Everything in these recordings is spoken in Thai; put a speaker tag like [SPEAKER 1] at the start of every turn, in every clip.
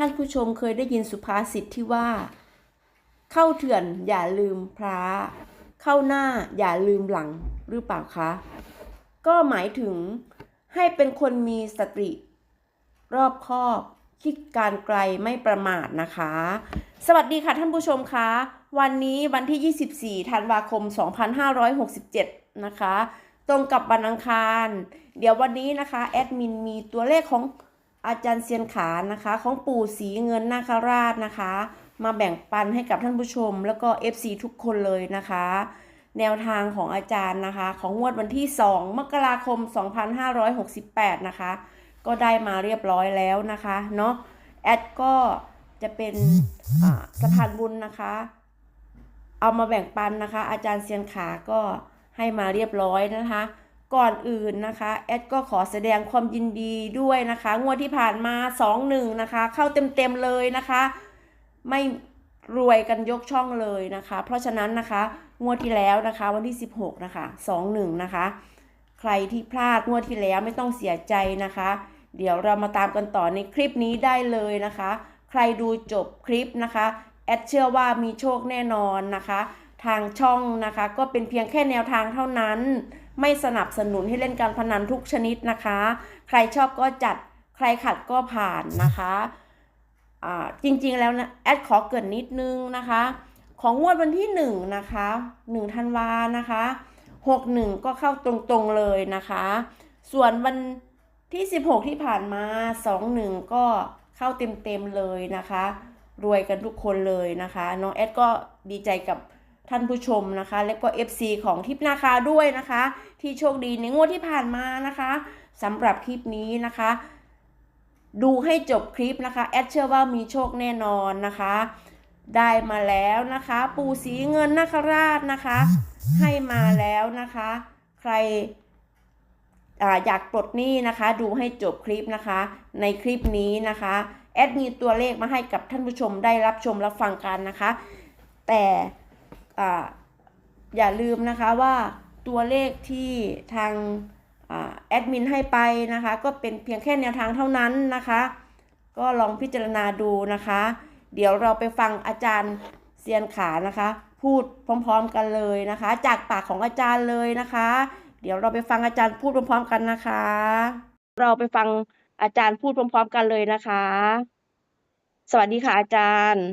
[SPEAKER 1] ท่านผู้ชมเคยได้ยินสุภาษิตที่ว่า เข้าเถื่อนอย่าลืมพระเข้าหน้าอย่าลืมหลังหรือเปล่าคะ ก็หมายถึงให้เป็นคนมีสติ รอบคอบคิดการไกลไม่ประมาทนะคะ สวัสดีค่ะท่านผู้ชมคะวันนี้วันที่ 24 ธันวาคม 2567 นะคะ ตรงกับวันอังคาร เดี๋ยววันนี้นะคะ แอดมินมีตัวเลขของ อาจารย์เซียนขานะคะ ของปู่สีเงินนาคราชนะคะ มาแบ่งปันให้กับท่านผู้ชม แล้วก็ FC ทุกคนเลยนะคะ แนวทางของอาจารย์นะคะ ของงวดวันที่ 2 มกราคม 2568 นะคะ ก็ได้มาเรียบร้อยแล้วนะคะเนาะแอดก็จะเป็นสะพานบุญนะคะ เอามาแบ่งปันนะคะ อาจารย์เซียนขาก็ให้มาเรียบร้อยนะคะ ก่อนอื่นนะคะแอดก็ขอแสดงความยินดีด้วยนะคะ งวดที่ผ่านมา 2-1 นะคะ เข้าเต็มๆเลยนะคะ ไม่รวยกันยกช่องเลยนะคะ เพราะฉะนั้นนะคะงวดที่แล้วนะคะ วันที่ 16 นะคะ 2-1 นะคะ ใครที่พลาดงวดที่แล้วไม่ต้องเสียใจนะคะ เดี๋ยวเรามาตามกันต่อในคลิปนี้ได้เลยนะคะ ใครดูจบคลิปนะคะแอดเชื่อว่ามีโชคแน่นอนนะคะ ทางช่องนะคะ ก็เป็นเพียงแค่แนวทางเท่านั้น ไม่สนับสนุนให้เล่นการพนันทุกชนิดนะคะ ใครชอบก็จัดใครขัดก็ผ่านนะคะจริงๆแล้วนะแอดขอเกินนิดนึงนะคะ ของงวดวันที่หนึ่งนะคะหนึ่งธันวานะคะหกหนึ่งก็เข้าตรงๆเลยนะคะ ส่วนวันที่ 16 ที่ผ่านมา 21 ก็เข้าเต็มๆเลยนะคะ รวยกันทุกคนเลยนะคะ น้องแอดก็ดีใจกับ ท่านผู้ชมนะคะ และก็ FC ของทิพนาคาด้วยนะคะ ที่โชคดีในงวดที่ผ่านมานะคะสำหรับคลิปนี้นะคะ ดูให้จบคลิปนะคะ แอดเชื่อว่ามีโชคแน่นอนนะคะ ได้มาแล้วนะคะ ปูสีเงินนาคราชนะคะ ให้มาแล้วนะคะ ใครอาอยากปลดหนี้นะคะ ดูให้จบคลิปนะคะ ในคลิปนี้นะคะ แอดมีตัวเลขมาให้กับท่านผู้ชมได้รับชมรับฟังกันนะคะ แต่ อย่าลืมนะคะว่าตัวเลขที่ทางอแอดมินให้ไปนะคะ ก็เป็นเพียงแค่แนวทางเท่านั้นนะคะ ก็ลองพิจารณาดูนะคะ เดี๋ยวเราไปฟังอาจารย์เซียนขานะคะ พูดพร้อมๆกันเลยนะคะ จากปากของอาจารย์เลยนะคะ เดี๋ยวเราไปฟังอาจารย์พูดพร้อมๆกันนะคะ เราไปฟังอาจารย์พูดพร้อม ๆ กันเลยนะคะ สวัสดีค่ะอาจารย์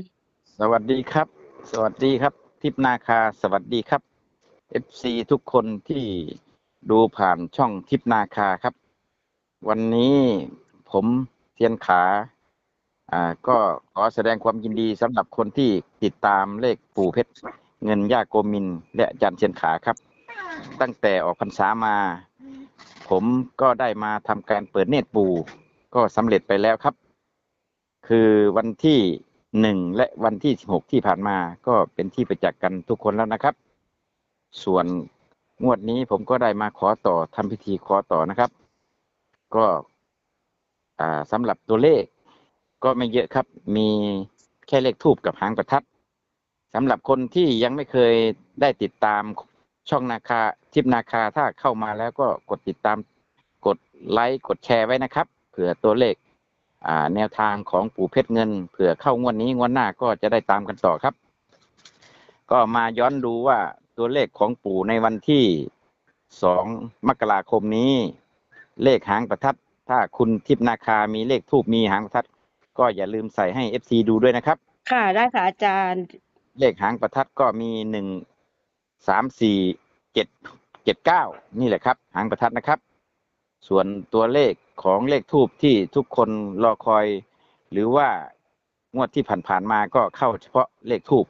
[SPEAKER 2] สวัสดีครับ สวัสดีครับ ทิพนาคาสวัสดีครับ FC ทุกคนที่ดูผ่านช่องทิพนาคาครับ วันนี้ผมเทียนขา อ่า ก็ขอแสดงความยินดีสำหรับคนที่ติดตามเลขปู่เพชร เงินย่าโกมิน และจันเทียนขาครับ ตั้งแต่ออกพรรษามา ผมก็ได้มาทำการเปิดเนตรปู่ก็สำเร็จไปแล้วครับ คือวันที่ หนึ่งและวันที่สิบหกที่ผ่านมาก็เป็นที่ประจักษ์กันทุกคนแล้วนะครับ ส่วนงวดนี้ผมก็ได้มาขอต่อทำพิธีขอต่อนะครับ ก็อ่าสำหรับตัวเลข ก็ไม่เยอะครับ มีแค่เลขทูบกับหางประทัดสำหรับคนที่ยังไม่เคยได้ติดตามช่องนาคาทิปนาคาถ้าเข้ามาแล้วก็กดติดตามกดไลค์กดแชร์ไว้นะครับเผื่อตัวเลข แนวทางของปู่เพชรเงินเผื่อเข้างวดนี้งวดหน้าก็จะได้ตามกันต่อครับ ก็มาย้อนดูว่าตัวเลขของปู่ในวันที่สองมกราคมนี้ เลขหางประทัดถ้าคุณทิพย์นาคามีเลขทูบมีหางประทัดก็อย่าลืมใส่ให้เอฟซีดูด้วยนะครับ
[SPEAKER 1] ค่ะได้ค่ะอาจารย์
[SPEAKER 2] เลขหางประทัดก็มีหนึ่งสามสี่เจ็ดเจ็ดเก้านี่แหละครับ หางประทัดนะครับ ส่วนตัวเลขของเลขทูบที่ทุกคนรอคอย หรือว่างวดที่ผ่านๆมาก็เข้าเฉพาะเลขทูบ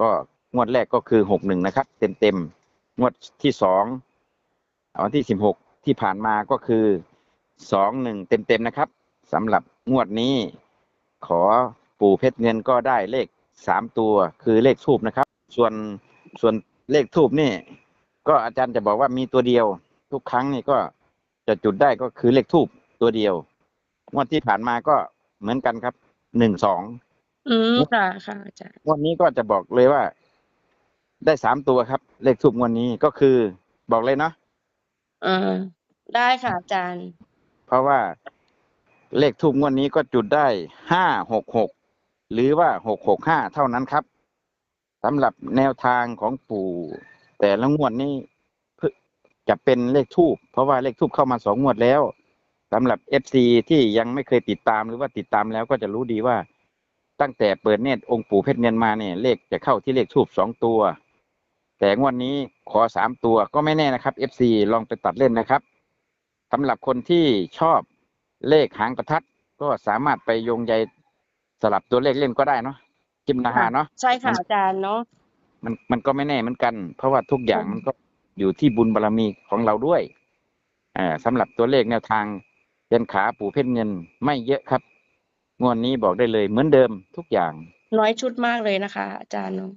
[SPEAKER 2] ก็งวดแรกก็คือหกหนึ่งนะครับ เต็มเต็มๆงวดที่สองวันที่สิบหกที่ผ่านมาก็คือสองหนึ่งเต็มเต็มๆนะครับสำหรับงวดนี้ ขอปู่เพชรเงินก็ได้เลขสามตัวคือเลขทูบนะครับ ส่วนส่วนเลขทูบนี่ ก็อาจารย์จะบอกว่ามีตัวเดียว ทุกครั้งนี่ก็ จะจุดได้ก็คือเลขทูบตัวเดียวงวดที่ผ่านมาก็เหมือนกันครับหนึ่งสอง
[SPEAKER 1] อืมค่ะค่ะอาจารย์
[SPEAKER 2] งวดนี้ก็จะบอกเลยว่า ได้สามตัวครับ เลขทูบงวดนี้ก็คือบอกเลยเนาะ
[SPEAKER 1] อืมได้ค่ะอาจารย์
[SPEAKER 2] เพราะว่าเลขทูบงวดนี้ก็จุดได้ห้าหกหกหรือว่าหกหกห้าเท่านั้นครับสำหรับแนวทางของปู่ แต่ละงวดนี้เพิ่ง จะเป็นเลขทูบเพราะว่าเลขทูบเข้ามาสองงวดแล้วสำหรับเอฟซีที่ยังไม่เคยติดตามหรือว่าติดตามแล้วก็จะรู้ดีว่า ตั้งแต่เปิดเนตรองค์ปู่เพชรเงินมาเนี่ยเลขจะเข้าที่เลขทูบสองตัว แต่งวดนี้ขอสามตัวก็ไม่แน่นะครับ FC ลองไปตัดเล่นนะครับสำหรับคนที่ชอบเลขหางประทัดก็สามารถไปโยงใยสลับตัวเลขเล่นก็ได้เนาะจิมนาหาเนาะ
[SPEAKER 3] ใช่ค่ะอาจารย์เนาะ
[SPEAKER 2] มันมันก็ไม่แน่เหมือนกัน เพราะว่าทุกอย่างมันก็ อยู่ที่บุญบารมีของเราด้วยอ่าสำหรับตัวเลขแนวทางเป็นขาปู่เพชรเงินไม่เยอะครับงวดนี้บอกได้เลยเหมือนเดิมทุกอย่าง
[SPEAKER 3] น้อยชุดมากเลยนะคะ อาจารย์เนาะ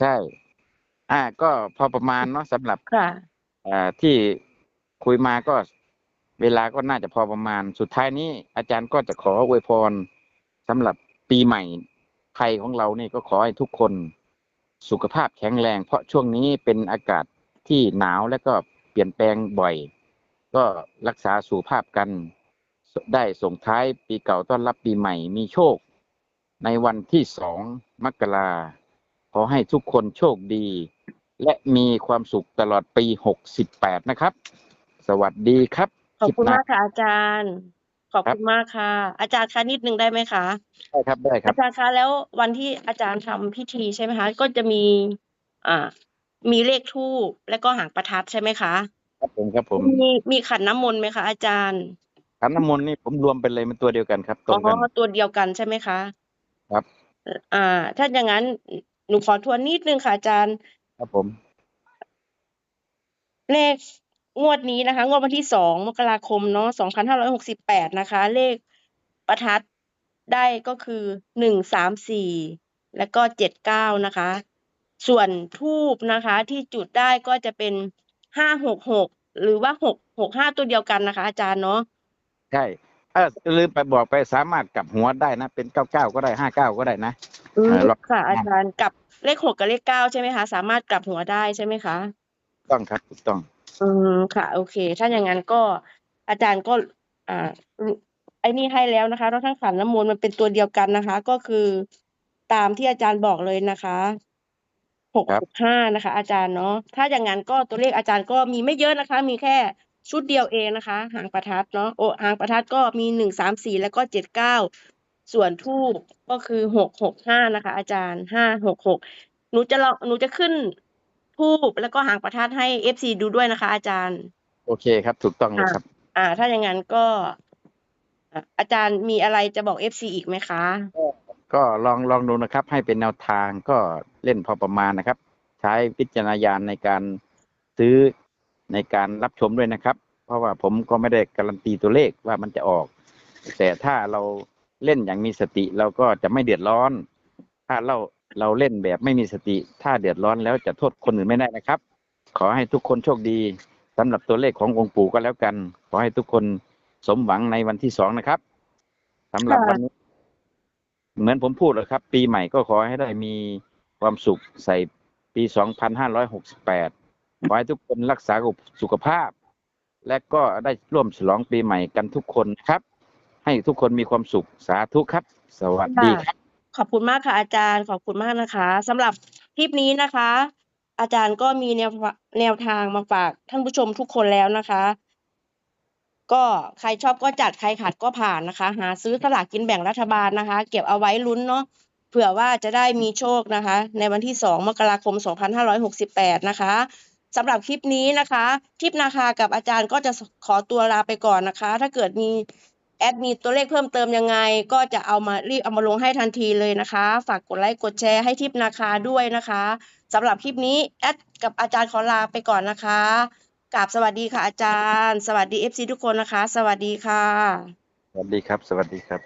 [SPEAKER 2] ใช่ อ่า ก็พอประมาณเนาะสำหรับ
[SPEAKER 3] ค่ะ
[SPEAKER 2] อ่าที่คุยมาก็เวลาก็น่าจะพอประมาณ สุดท้ายนี้ อาจารย์ก็จะขออวยพรสำหรับปีใหม่ไทยของเรานี่ก็ขอให้ทุกคนสุขภาพแข็งแรง เพราะช่วงนี้เป็นอากาศ ที่หนาวและก็เปลี่ยนแปลงบ่อย ก็รักษาสุขภาพกัน ได้ส่งท้ายปีเก่าต้อนรับปีใหม่มีโชค ในวันที่สองมกราขอให้ทุกคนโชคดี และมีความสุขตลอดปีหกสิบแปดนะครับ สวัสดีครับ
[SPEAKER 3] ขอบคุณ
[SPEAKER 2] ลิปหน้
[SPEAKER 3] มากค่ะอาจารย์ ขอบคุณมากค่ะ อาจารย์คะนิดนึงได้ไหมคะ
[SPEAKER 2] ได้ครับได้ครั
[SPEAKER 3] อา
[SPEAKER 2] บ
[SPEAKER 3] จารย์คะแล้ววันที่อาจารย์ทำพิธีใช่ไหมคะ ก็จะมี อ่า มีเลขทูบและก็หางประทัดใช่ไหมคะ
[SPEAKER 2] ครับผมครับผม
[SPEAKER 3] มีมีขันน้ำมนต์ไหมคะอาจารย์
[SPEAKER 2] ขันน้ำมนต์นี่ผมรวมไปเลยมันตัวเดียวกันครับตร
[SPEAKER 3] อ๋
[SPEAKER 2] งกัน
[SPEAKER 3] อตัวเดียวกันใช่ไหมคะ
[SPEAKER 2] ครับ
[SPEAKER 3] อ่า ถ้าอย่างนั้นหนูขอทวนนิดนึงค่ะอาจารย์
[SPEAKER 2] ครับผม
[SPEAKER 3] เลขงวดนี้นะคะ งวดวันที่สองมกราคมเนาะสองพันห้าร้อยหกสิบแปดนะคะ เลขประทัดได้ก็คือหนึ่งสามสี่แล้วก็เจ็ดเก้านะคะ ส่วนทูบนะคะที่จุดได้ก็จะเป็นห้าหกหกหรือว่าหกหกห้าตัวเดียวกันนะคะ อาจารย์เนาะ
[SPEAKER 2] ใช่เออลืมไปบอกไปสามารถกลับหัวได้นะ เป็นเก้าเก้าก็ได้ห้าเก้าก็ได้นะ
[SPEAKER 3] อืม
[SPEAKER 2] เออลอง
[SPEAKER 3] ค่ะ อาจารย์กับเลขหกกับเลขเก้าใช่ไหมคะ สามารถกลับหัวได้ใช่ไหมคะ
[SPEAKER 2] ต้องครับถูกต้อง
[SPEAKER 3] อืมค่ะ โอเค ถ้าอย่างนั้นก็อาจารย์ก็ อ่ารู้ไอ้นี่ให้แล้วนะคะแล้วทั้งขันน้ำมนต์มันเป็นตัวเดียวกันนะคะ ก็คือตามที่อาจารย์บอกเลยนะคะ หก
[SPEAKER 2] ครับ
[SPEAKER 3] หกห้านะคะ อาจารย์เนาะ ถ้าอย่างนั้นก็ตัวเลขอาจารย์ก็มีไม่เยอะนะคะ มีแค่ชุดเดียวเองนะคะ หางประทัดเนาะ โอหางประทัดก็มีหนึ่งสามสี่แล้วก็เจ็ดเก้า ส่วนทูบก็คือหกหกห้านะคะ อาจารย์ห้าหกหก หนูจะลองหนูจะขึ้นทูบแล้วก็หางประทัดให้เอฟซีดูด้วยนะคะ อาจารย์
[SPEAKER 2] โอเคครับ ถูกต้องเลยครับ
[SPEAKER 3] อ่า ถ้าอย่างนั้นก็อะอาจารย์มีอะไรจะบอกเอฟซีอีกไหมคะ
[SPEAKER 2] ก็ ก็ลองลองดูนะครับ ให้เป็นแนวทางก็เล่นพอประมาณนะครับ ใช้วิจารณญาณในการซื้อในการรับชมด้วยนะครับ เพราะว่าผมก็ไม่ได้การันตีตัวเลขว่ามันจะออก แต่ถ้าเราเล่นอย่างมีสติเราก็จะไม่เดือดร้อน ถ้าเราเราเล่นแบบไม่มีสติ ถ้าเดือดร้อนแล้วจะโทษคนอื่นไม่ได้นะครับ ขอให้ทุกคนโชคดีสำหรับตัวเลขขององค์ปู่ก็แล้วกัน ขอให้ทุกคนสมหวังในวันที่สองนะครับสำหรับวันนี้ เหมือนผมพูดเลยครับ ปีใหม่ก็ขอให้ได้มีความสุขใส่ปี 2568 ขอให้ทุกคนรักษาสุขภาพ และก็ได้ร่วมฉลองปีใหม่กันทุกคนครับ ให้ทุกคนมีความสุขสาธุครับ สวัสดีครับ
[SPEAKER 3] ขอบคุณมากค่ะอาจารย์ขอบคุณมากนะคะสำหรับคลิปนี้นะคะ อาจารย์ก็มีแนวแนวทางมาฝากท่านผู้ชมทุกคนแล้วนะคะ ก็ใครชอบก็จัดใครขัดก็ผ่านนะคะ หาซื้อสลากกินแบ่งรัฐบาลนะคะ เก็บเอาไว้ลุ้นเนาะเผื่อว่าจะได้มีโชคนะคะ ในวันที่สองมกราคม 2568 นะคะสำหรับคลิปนี้นะคะทิปนาคากับอาจารย์ก็จะขอตัวลาไปก่อนนะคะ ถ้าเกิดมีแอดมีตัวเลขเพิ่มเติมยังไง ก็จะเอามารีบเอามาลงให้ทันทีเลยนะคะ ฝากกดไลค์กดแชร์ให้ทิปนาคาด้วยนะคะสำหรับคลิปนี้แอดกับอาจารย์ขอลาไปก่อนนะคะ กราบสวัสดีค่ะอาจารย์ สวัสดีเอฟซีทุกคนนะคะ สวัสดีค่ะ
[SPEAKER 2] สวัสดีครับ สวัสดีครับ